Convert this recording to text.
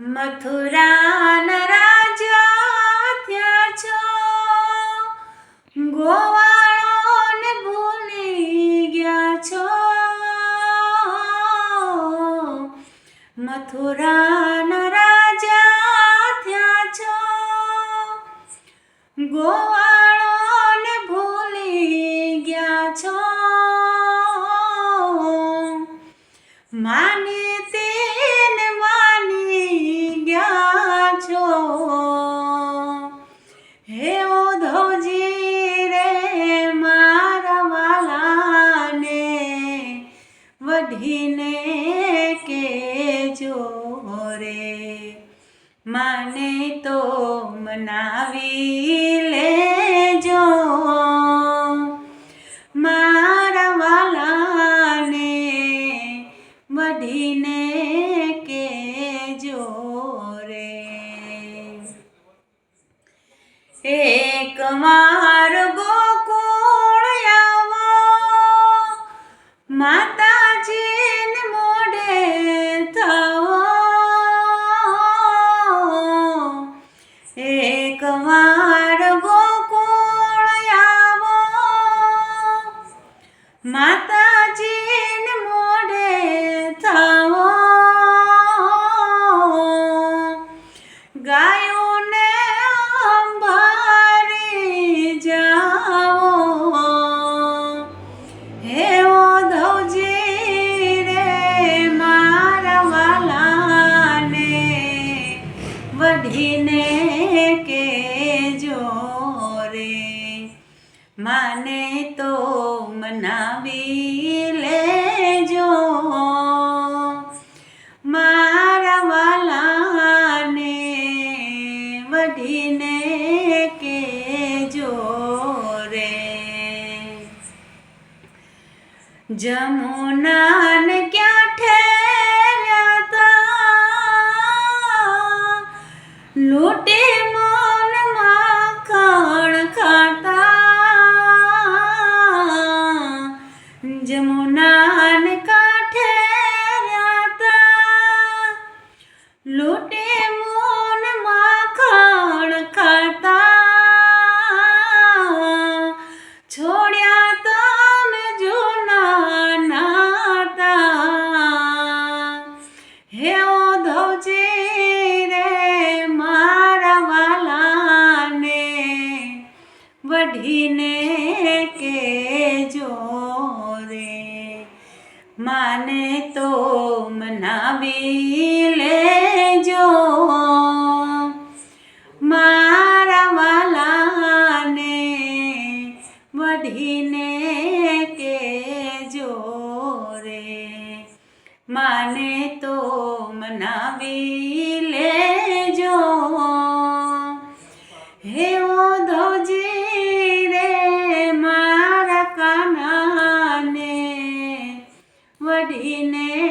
મથુરાના રાજા ત્યાં છો. ગોવાળોને ભૂલી ગયા છો. મથુરાના રાજા ત્યાં છો. ગોવાળોને માને તો મનાવી લેજો. મારા વાલાને વઢીને કેજો રે. એક વાર ગાયોને અંબારી જાઓ. હે ઓધવજી રે મારા વઢીને કેજો રે. માને તો મનાવી લેજો. જમુનાન ક્યાં માને તો મનાવી લેજો. મારા વાલાને વઢીને કેજો રે. માને તો મનાવી લે പാടിനേ